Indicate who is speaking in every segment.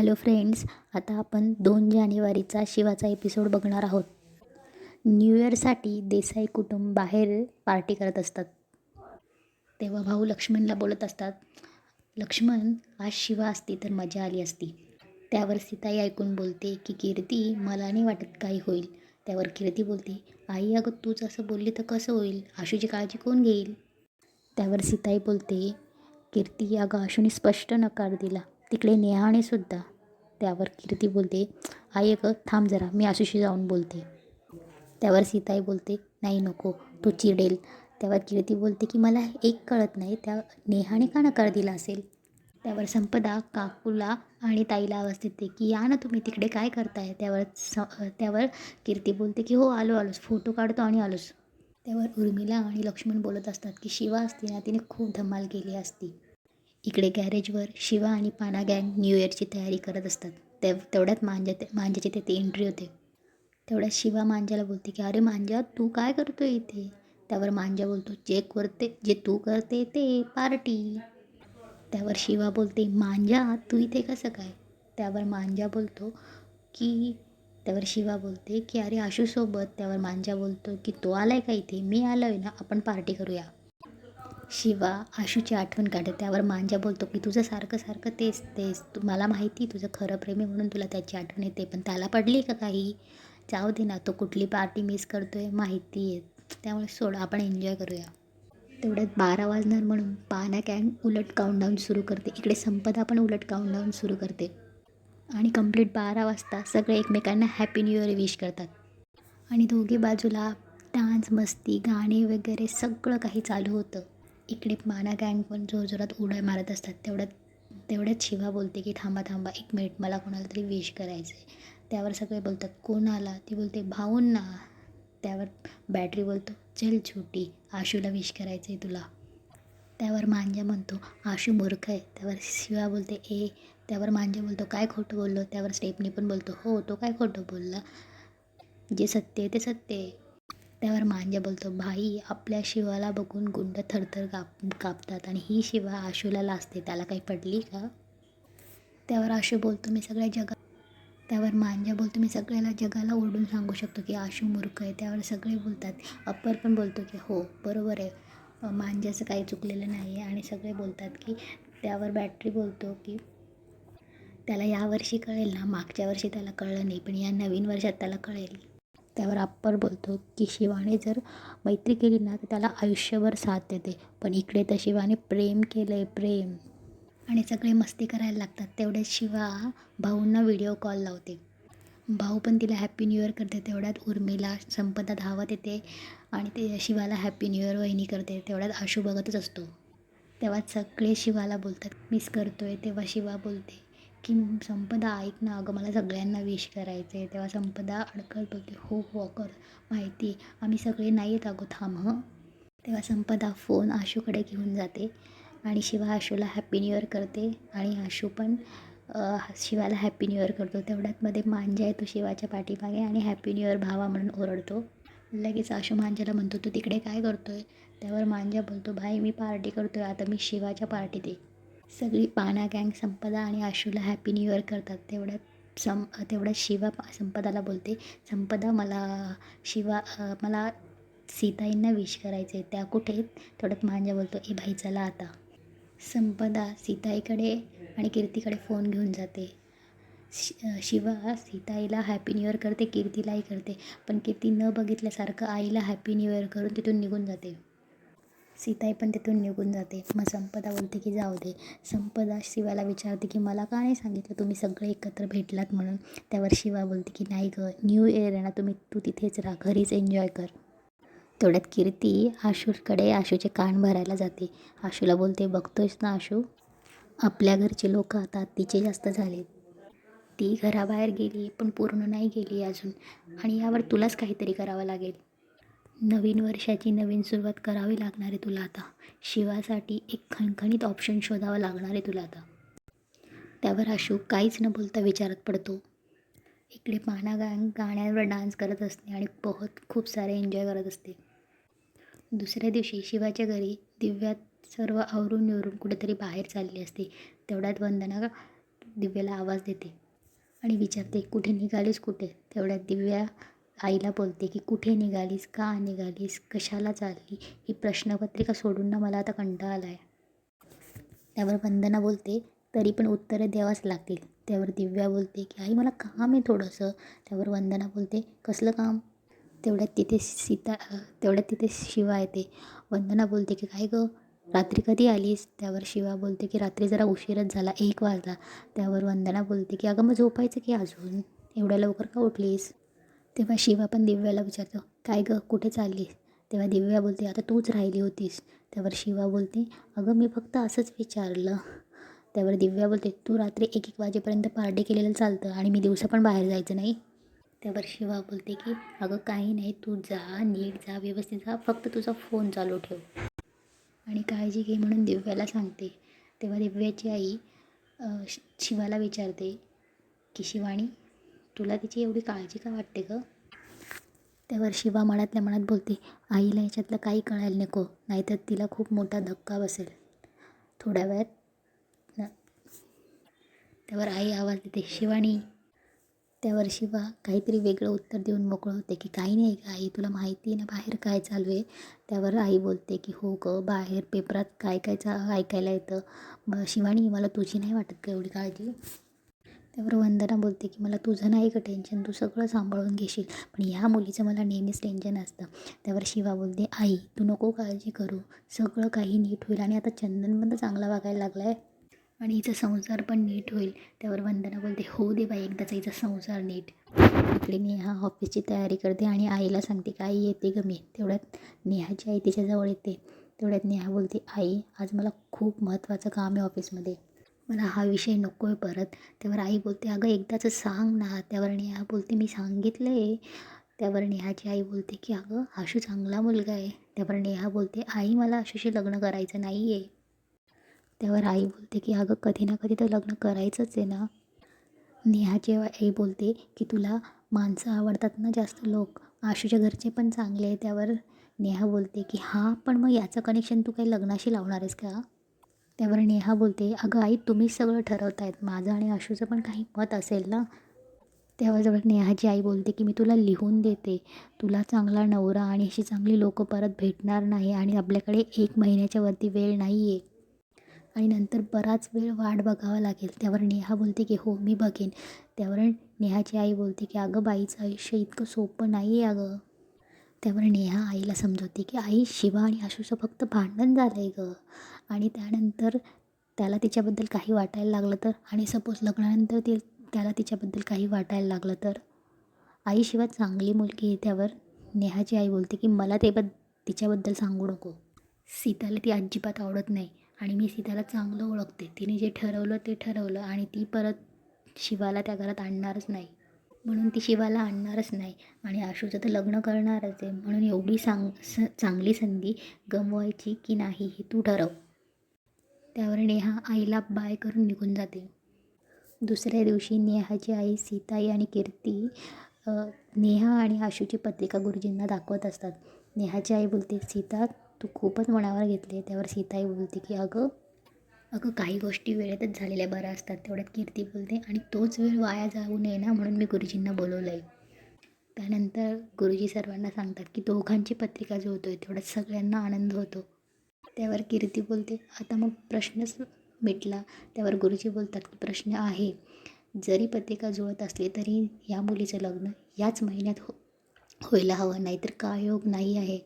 Speaker 1: Hello friends आता आपण दोन जानेवारीचा शिवाचा एपिसोड बघणार आहोत. न्यू इयरसाठी देसाई कुटुंब बाहेर पार्टी करत असतात. तेव्हा भाऊ लक्ष्मणला बोलत असतात लक्ष्मण आज शिवा असती तर मजा आली असती. त्यावर सीताई ऐकून बोलते की कीर्ती मला नाही वाटत काही होईल. त्यावर कीर्ती बोलते आई अगं तूच असं बोलली तर कसं होईल? आशूची काळजी कोण घेईल? त्यावर सीताई बोलते कीर्ती अगं आशूने स्पष्ट नकार दिला. तिकडे नेहाने सुद्धा त्यावर कीर्ती बोलते आई अगं थांब जरा मी आशुशी जाऊन बोलते. त्यावर सीताई बोलते नाही नको तो चिडेल. त्यावर कीर्ती बोलते की मला एक कळत नाही त्या नेहाने का नकार दिला असेल? त्यावर संपदा काकूला आणि ताईला आवाज देते की या ना तुम्ही तिकडे काय करताय? त्यावर स त्यावर कीर्ती बोलते की हो आलो आलोस फोटो काढतो आणि आलोच. त्यावर उर्मिला आणि लक्ष्मण बोलत असतात की शिवा असती ना तिने खूप धमाल केली असती. इकडे गॅरेजवर शिवा आणि पाना गँग न्यू इयरची तयारी करत असतात. तेव तेवढ्यात मांजा ते मांजाची तिथे एंट्री होते. तेवढ्यात शिवा मांजाला बोलते की अरे मांजा तू काय करतो इथे? त्यावर मांजा बोलतो जे करते जे तू करते ते पार्टी. त्यावर शिवा बोलते मांजा तू इथे कसं काय? त्यावर मांजा बोलतो की त्यावर शिवा बोलते की अरे आशूसोबत. त्यावर मांजा बोलतो की तो आलाय का इथे? मी आलो आहे ना आपण पार्टी करूया. शिवा आशूची आठवण काढते त्यावर मांजा बोलतो की तुझं सारखं सारखं तेच तेच. तू मला माहिती तुझं खरं प्रेमी म्हणून तुला त्याची आठवण येते पण त्याला पडली का काही? जाऊ दे ना तो कुठली पार्टी मिस करतो आहे माहिती आहे. त्यामुळे सोड आपण एन्जॉय करूया. तेवढ्यात बारा वाजणार म्हणून पाना कॅन उलट काउंटडाऊन सुरू करते. इकडे संपदा पण उलट काउंटडाऊन सुरू करते. आणि कंप्लीट बारा वाजता सगळे एकमेकांना हॅपी न्यू इयर विश करतात. आणि दोघी बाजूला डान्स मस्ती गाणे वगैरे सगळं काही चालू होतं. इकडे माना गँग पण जोरजोरात उड्या मारत असतात. तेवढ्यात तेवढ्यात शिवा बोलते की थांबा थांबा एक मिनिट मला कोणाला तरी विश करायचं आहे त्यावर सगळे बोलतात कोण आला ती बोलते भाऊंना. त्यावर बॅटरी बोलतो चल छोटी आशूला विश करायचं आहे तुला. त्यावर मांजा म्हणतो आशू मूर्ख आहे. त्यावर शिवा बोलते ए. त्यावर मांजा बोलतो काय खोटं बोललो? त्यावर स्टेपनी पण बोलतो हो तो काय खोटं बोलला? जे सत्य आहे ते सत्य आहे. त्यावर मांजा बोलतो भाई आपल्या शिवाला बघून गुंड थरथर काप कापतात आणि ही शिवा आशूला लाजते त्याला काही पडली का? त्यावर आशू बोलतो मी सगळ्या जगा त्यावर मांजा बोलतो मी सगळ्याला जगाला ओरडून सांगू शकतो की आशू मूर्ख आहे. त्यावर सगळे बोलतात अप्पर पण बोलतो की हो बरोबर आहे. मांजाचं काही चुकलेलं नाही आहे आणि सगळे बोलतात की त्यावर बॅटरी बोलतो की त्याला यावर्षी कळेल ना मागच्या वर्षी त्याला कळलं नाही पण या नवीन वर्षात त्याला कळेल. त्यावर अप्पर बोलतो की शिवाने जर मैत्री केली ना तर त्याला आयुष्यभर साथ देते. पण इकडे तर शिवाने प्रेम केलं आहे प्रेम. आणि सगळे मस्ती करायला लागतात. तेवढ्यात शिवा भाऊंना व्हिडिओ कॉल लावते. भाऊ पण तिला हॅपी न्यू इयर करते. तेवढ्यात उर्मिला संपदा धावत येते आणि ते शिवाला हॅपी न्यू इयर वहिनी करते. तेवढ्यात आशू बघतच असतो. तेव्हा सगळे शिवाला बोलतात मिस करतो आहे तेव्हा शिवा बोलते की संपदा ऐक ना अगं मला सगळ्यांना विश करायचं आहे तेव्हा संपदा अडकत बोलते हो हो कर माहिती. आम्ही सगळे नाही येत अगो थांब हं. तेव्हा संपदा फोन आशूकडे घेऊन जाते आणि शिवा आशूला हॅपी न्यू इयर करते आणि आशू पण शिवाला हॅपी न्यू इयर करतो. तेवढ्यात मध्ये मांजा येतो शिवाच्या पाठीमागे आणि हॅपी न्यू इयर भावा म्हणून ओरडतो. लगेच आशू मांजाला म्हणतो तू तिकडे काय करतो आहे त्यावर मांजा बोलतो भाई मी पार्टी करतो आहे आता मी शिवाच्या पार्टीत आहे सगळी पाना गँग संपदा आणि आशूला हॅपी न्यू इयर करतात. तेवढ्यात सं तेवढ्यात शिवा संपदाला बोलते. संपदा मला शिवा मला सीताईंना विश करायचे त्या कुठे आहेत? मांजा बोलतो. ए भाई चला आता. संपदा सीताईकडे आणि कीर्तीकडे फोन घेऊन जाते. शि शिवा सीताईला हॅपी न्यू इयर करते कीर्तीलाही करते. पण कीर्ती न बघितल्यासारखं आईला हॅपी न्यू इयर करून तिथून निघून जाते. सीताई पण तिथून निघून जाते. मग संपदा बोलते की जाऊ दे. संपदा शिवाला विचारते की मला का नाही सांगितलं तुम्ही सगळे एकत्र भेटलात म्हणून? त्यावर शिवा बोलते की नाही गं न्यू इयर आहे ना तुम्ही तू तिथेच राहा घरीच एन्जॉय कर. तेवढ्यात कीर्ती आशूकडे आशूचे कान भरायला जाते. आशूला बोलते बघतोयस ना आशू? आपल्या घरचे लोक आता तिचे जास्त झाले ती घराबाहेर गेली पण पूर्ण नाही गेली अजून. आणि यावर तुलाच काहीतरी करावं लागेल. नवीन वर्षाची नवीन सुरुवात करावी लागणार आहे तुला आता. शिवासाठी एक खणखणीत ऑप्शन शोधावं लागणार आहे तुला आता. त्यावर अशोक काहीच न बोलता विचारात पडतो. इकडे पाना गा गाण्यावर डान्स करत असते आणि बहुत खूप सारे एन्जॉय करत असते. दुसऱ्या दिवशी शिवाच्या घरी दिव्यात सर्व आवरून निवरून कुठेतरी बाहेर चालली असते. तेवढ्यात वंदना दिव्याला आवाज देते आणि विचारते कुठे निघालीस कुठे? तेवढ्यात दिव्या आईला बोलते की कुठे निघालीस? का निघालीस? कशाला चालली? ही प्रश्नपत्रिका सोडून ना मला आता कंटाळा आला आहे त्यावर वंदना बोलते तरी पण उत्तरं द्यावाच लागतील. त्यावर दिव्या बोलते की आई मला काम आहे थोडंसं. त्यावर वंदना बोलते कसलं काम? तेवढ्यात तिथे सीता तेवढ्यात तिथे शिवा येते. वंदना बोलते की काय गं? रात्री कधी आलीस? त्यावर शिवा बोलते की रात्री जरा उशीरच झाला एक वाजला. त्यावर वंदना बोलते की अगं मग झोपायचं की अजून? एवढ्या लवकर का उठलीस? तेव्हा शिवा पण दिव्याला विचारतो काय गं कुठे चाललीस? तेव्हा दिव्या बोलते आता तूच राहिली होतीस. त्यावर शिवा बोलते अगं मी फक्त असंच विचारलं. त्यावर दिव्या बोलते तू रात्री एक एक वाजेपर्यंत पार्टी केलेलं चालतं आणि मी दिवसा पण बाहेर जायचं नाही. त्यावर शिवा बोलते की अगं काही नाही तू जा नीट जा व्यवस्थित जा फक्त तुझा फोन चालू ठेव. आणि काळजी घे म्हणून दिव्याला सांगते. तेव्हा दिव्याची आई शिवाला विचारते की शिवाणी तुला तिची एवढी काळजी का वाटते गं? त्यावर शिवा मनातल्या मनात बोलते आईला याच्यातलं काही कळायला नको नाहीतर तिला खूप मोठा धक्का बसेल. थोड्या वेळात त्यावर आई आवाज देते शिवानी. त्यावर शिवा काहीतरी वेगळं उत्तर देऊन मोकळं होते की काही नाही का आई तुला माहिती आहे ना बाहेर काय चालू आहे? त्यावर आई बोलते की हो गं बाहेर पेपरात काय काय चा ऐकायला येतं. मग मला तुझी नाही वाटत का एवढी काळजी. त्यावर वंदना बोलते की मला तुझं नाही का टेन्शन तू सगळं सांभाळून घेशील. पण ह्या मुलीचं मला नेहमीच टेन्शन असतं. त्यावर शिवा बोलते आई तू नको काळजी करू. सगळं काही नीट होईल आणि आता चंदन पण चांगला वागायला लागला आहे आणि हिचा संसार पण नीट होईल. त्यावर वंदना बोलते हो दे बाई एकदाचा हिचा संसार नीट. इकडे नेहा ऑफिसची तयारी करते आणि आईला सांगते की आई येते गमी मी. तेवढ्यात नेहाची आई तिच्याजवळ येते. तेवढ्यात नेहा बोलते आई आज मला खूप महत्त्वाचं काम आहे ऑफिसमध्ये मला हा विषय नको आहे परत. त्यावर आई बोलते अगं एकदाच सांग ना. त्यावर नेहा बोलते मी सांगितलं आहे त्यावर नेहाची आई बोलते की अगं आशू चांगला मुलगा आहे. त्यावर नेहा बोलते आई मला आशूशी लग्न करायचं नाही आहे त्यावर आई बोलते की अगं कधी ना कधी तर लग्न करायचंच आहे ना. नेहाची आई बोलते की तुला माणसं आवडतात ना जास्त लोक आशूच्या घरचे पण चांगले आहे. त्यावर नेहा बोलते की हां पण मग याचं कनेक्शन तू काही लग्नाशी लावणार आहेस का? त्यावर नेहा बोलते अगं आई तुम्हीच सगळं ठरवतायत. माझं आणि आशूचं पण काही मत असेल ना? तेव्हा जवळ नेहाची आई बोलते की मी तुला लिहून देते. तुला चांगला नवरा आणि अशी चांगली लोकं परत भेटणार नाही आणि आपल्याकडे एक महिन्याच्या वरती वेळ नाही आहे आणि नंतर बराच वेळ वाट बघावा लागेल. त्यावर नेहा बोलते की हो मी बघेन. त्यावर नेहाची आई बोलते की अगं बाईचं आयुष्य इतकं सोपं नाही आहे अगं. त्यावर नेहा आईला समजवते की आई शिवा आणि आशूचं फक्त भांडण झालं आहे गं. आणि त्यानंतर त्याला तिच्याबद्दल काही वाटायला लागलं तर आणि सपोज लग्नानंतर ते त्याला तिच्याबद्दल काही वाटायला लागलं तर? आईशिवाय चांगली मुलगी आहे त्यावर. नेहाची आई बोलते की मला ते बद तिच्याबद्दल सांगू नको. सीताला ती अजिबात आवडत नाही आणि मी सीताला चांगलं ओळखते. तिने जे ठरवलं ते ठरवलं आणि ती परत शिवाला त्या घरात आणणारच नाही. म्हणून ती शिवाला आणणारच नाही आणि आशूचं तर लग्न करणारच आहे. म्हणून एवढी सांग स चांगली संधी गमवायची की नाही हे तू ठरव. त्यावर नेहा आईला बाय करून निघून जाते. दुसऱ्या दिवशी नेहाची आई सीताई आणि कीर्ती नेहा आणि आशूची पत्रिका गुरुजींना दाखवत असतात. नेहाची आई बोलते सीता तू खूपच मनावर घेतले. त्यावर सीताई बोलते की अगं अगं काही गोष्टी वेळेतच झालेल्या बऱ्या असतात. तेवढ्यात कीर्ती बोलते आणि तोच वेळ वाया जाऊ नये ना म्हणून मी गुरुजींना बोलवलं आहे त्यानंतर गुरुजी सर्वांना सांगतात की दोघांची पत्रिका जुळतोय तेवढ्यात सगळ्यांना आनंद होतो. त्यावर कीर्ती बोलते. आता मग प्रश्नच मिटला. त्यावर गुरुजी बोलतात की प्रश्न आहे. जरी पत्रिका जुळत असली तरी या मुलीचं लग्न याच महिन्यात हो व्हायला हवं. नाहीतर काय योग नाही आहे.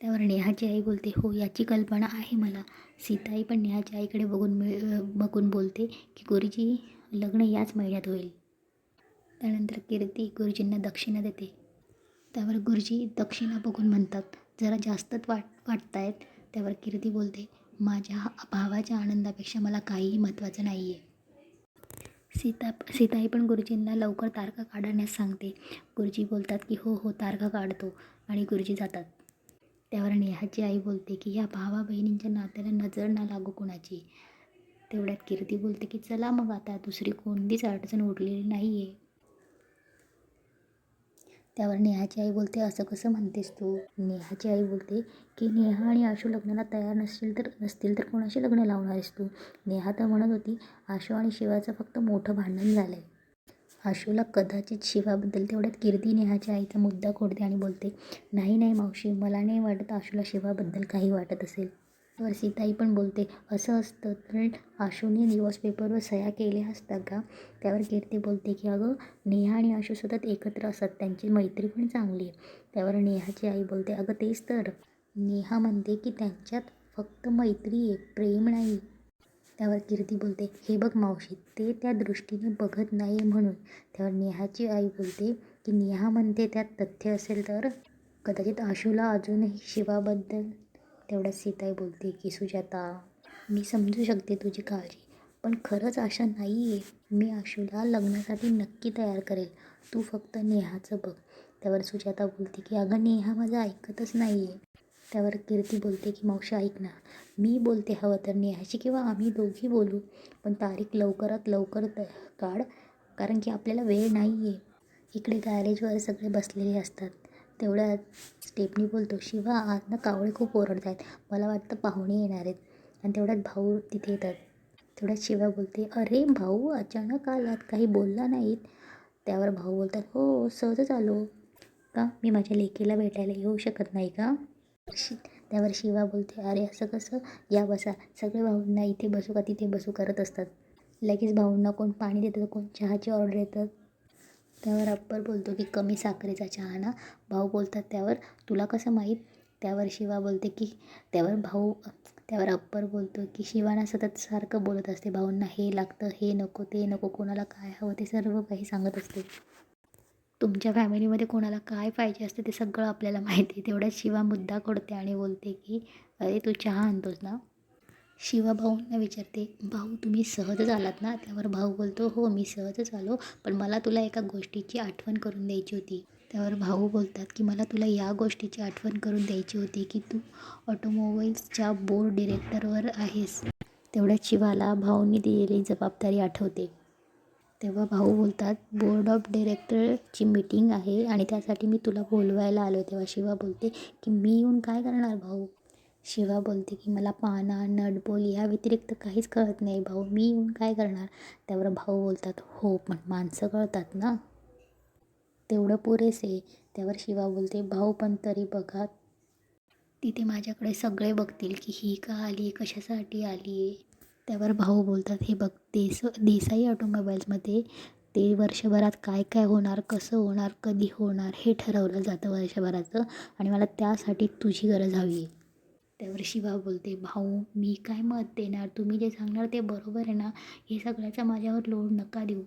Speaker 1: त्यावर नेहाची आई बोलते हो याची कल्पना आहे मला. सीताई पण नेहाच्या आईकडे बघून मिळ बघून बोलते की गुरुजी लग्न याच महिन्यात होईल. त्यानंतर कीर्ती गुरुजींना दक्षिणा देते. त्यावर गुरुजी दक्षिणा बघून म्हणतात जरा जास्तच वाट वाटतायत. त्यावर कीर्ती बोलते माझ्या भावाच्या आनंदापेक्षा मला काहीही महत्त्वाचं नाही आहे सीता सीताई पण गुरुजींना लवकर तारखा काढण्यास सांगते. गुरुजी बोलतात की हो हो तारखा काढतो. आणि गुरुजी जातात. त्यावर नेहाची आई बोलते की ह्या भावा बहिणींच्या नात्याला नजर ना लागू कोणाची. तेवढ्यात कीर्ती बोलते की चला मग आता दुसरी कोणतीच अडचण उरलेली नाही आहे त्यावर नेहाची आई बोलते असं कसं म्हणतेस तू? नेहाची आई बोलते की नेहा आणि आशू लग्नाला तयार नसतील तर नसतील तर कोणाशी लग्न लावणार आहेस तू? नेहा तर म्हणत होती आशू आणि शिवाचं फक्त मोठं भांडण झालं आहे आशूला कदाचित शिवाबद्दल तेवढ्यात कीर्ती नेहाच्या आईचा मुद्दा खोडते आणि बोलते नाही नाही मावशी मला नाही वाटत आशूला शिवाबद्दल काही वाटत असेल. तर सीताई पण बोलते असं असतं तर आशूने दिवस पेपरवर सह्या केल्या असतात का? त्यावर कीर्ती बोलते की अगं नेहा आणि आशू सतत एकत्र असतात त्यांची मैत्री पण चांगली आहे. त्यावर नेहाची आई बोलते अगं तेच तर. नेहा म्हणते की त्यांच्यात फक्त मैत्री आहे प्रेम नाही. त्यावर कीर्ती बोलते हे बघ मावशी ते त्या दृष्टीने बघत नाही म्हणून. त्यावर नेहाची आई बोलते की नेहा म्हणते त्यात तथ्य असेल तर? कदाचित आशूला अजूनही शिवाबद्दल तेवढ्यात सीताई बोलते की सुजाता मी समजू शकते तुझी काळजी पण खरंच आशा नाही आहे मी आशूला लग्नासाठी नक्की तयार करेल. तू फक्त नेहाचं बघ. त्यावर सुजाता बोलते की अगं नेहा माझं ऐकतच नाही आहे त्यावर कीर्ती बोलते की मावशी ऐक ना. मी बोलते हवं तर नेहाशी किंवा आम्ही दोघी बोलू पण तारीख लवकरात लवकर त काढ कारण की आपल्याला वेळ नाही आहे इकडे गॅरेजवर सगळे बसलेले असतात. तेवढ्यात स्टेपनी बोलतो शिवा आज ना कावळे खूप ओरडत आहेत मला वाटतं पाहुणे येणार आहेत. आणि तेवढ्यात भाऊ तिथे येतात. तेवढ्यात शिवा बोलते अरे भाऊ अचानक आलात. काही बोलला नाहीत. त्यावर भाऊ बोलतात हो सहजच आलो. का? मी माझ्या लेकीला भेटायला येऊ शकत नाही का? शि त्यावर शिवा बोलते अरे असं कसं? या बसा. सगळे भाऊंना इथे बसू का तिथे बसू करत असतात. लगेच भाऊंना कोण पाणी देतं कोण चहाची ऑर्डर देतात त्यावर अप्पर बोलतो की कमी साखरेचा चहा ना. भाऊ बोलतात त्यावर तुला कसं माहीत? त्यावर शिवा बोलते की त्यावर भाऊ त्यावर अप्पर बोलतो की शिवाना सतत सारखं बोलत असते. भाऊंना हे लागतं हे नको ते नको. कोणाला काय हवं ते सर्व काही सांगत असते. तुमच्या फॅमिलीमध्ये कोणाला काय पाहिजे असते ते सगळं आपल्याला माहिती आहे. तेवढ्याच शिवा मुद्दा खोडते आणि बोलते की अरे तू चहा आणतोस ना? शिवा भाऊंना विचारते भाऊ तुम्ही सहजच आलात ना? त्यावर भाऊ बोलतो हो मी सहजच आलो पण मला तुला एका गोष्टीची आठवण करून द्यायची होती. त्यावर भाऊ बोलतात की मला तुला या गोष्टीची आठवण करून द्यायची होती की तू ऑटोमोबाईल्सच्या बोर्ड डिरेक्टरवर आहेस. तेवढ्या शिवाला भाऊंनी दिलेली जबाबदारी आठवते. तेव्हा भाऊ बोलतात बोर्ड ऑफ डिरेक्टरची मीटिंग आहे आणि त्यासाठी मी तुला बोलवायला आलो. तेव्हा शिवा बोलते की मी येऊन काय करणार भाऊ? शिवा बोलते की मला पाना नटबोल या व्यतिरिक्त काहीच कळत नाही भाऊ. मी येऊन काय करणार? त्यावर भाऊ बोलतात हो पण माणसं कळतात ना. तेवढं पुरेसे. त्यावर शिवा बोलते भाऊ पण तरी बघा. तिथे माझ्याकडे सगळे बघतील की ही का आली कशासाठी आली आहे त्यावर भाऊ बोलतात हे बघ देस देसाई ऑटोमोबाईल्समध्ये ते वर्षभरात काय काय होणार कसं होणार कधी होणार हे ठरवलं जातं वर्षभराचं आणि मला त्यासाठी तुझी गरज हवी आहे त्यावर शिवा बोलते भाऊ मी काय मत देणार? तुम्ही जे सांगणार ते बरोबर आहे ना? हे सगळ्याचा माझ्यावर लोड नका देऊ.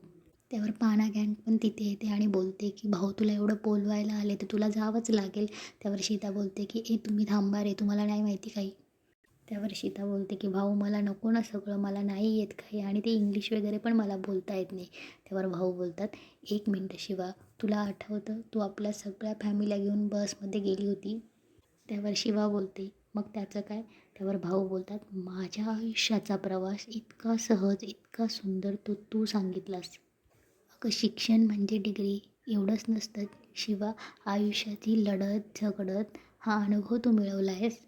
Speaker 1: त्यावर पाना गँग पण तिथे येते आणि बोलते की भाऊ तुला एवढं बोलवायला आले तर तुला जावंच लागेल. त्यावर सीता बोलते की ए तुम्ही थांबा रे तुम्हाला नाही माहिती काही. त्यावर सीता बोलते की भाऊ मला नको ना सगळं मला नाही येत काही आणि ते इंग्लिश वगैरे पण मला बोलता येत नाही. त्यावर भाऊ बोलतात एक मिनटं शिवा तुला आठवतं तू आपल्या सगळ्या फॅमिल्या घेऊन बसमध्ये गेली होती? त्यावर शिवा बोलते मग त्याचं काय? त्यावर भाऊ बोलतात माझ्या आयुष्याचा प्रवास इतका सहज इतका सुंदर तो तू सांगितलास. अगं शिक्षण म्हणजे डिग्री एवढंच नसतं. शिवा आयुष्याची लढत झगडत हा अनुभव तू मिळवला आहेस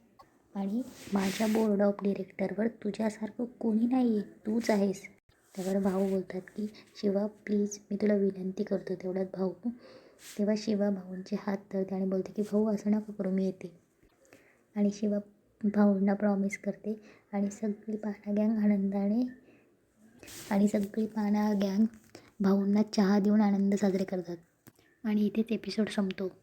Speaker 1: आणि माझ्या बोर्ड ऑफ डिरेक्टरवर तुझ्यासारखं कोणी नाही आहे तूच आहेस. त्यावर भाऊ बोलतात की शिवा प्लीज मी तुला विनंती करतो तेवढ्यात भाऊ. तेव्हा शिवा भाऊंचे हात धरते आणि बोलते की भाऊ असं नका करू मी येते. आणि शिवा भाऊंना प्रॉमिस करते. आणि सगळी पाना गँग आनंदाने आणि सगळी पाना गँग भाऊंना चहा देऊन आनंद साजरे करतात. आणि इथेच एपिसोड संपतो.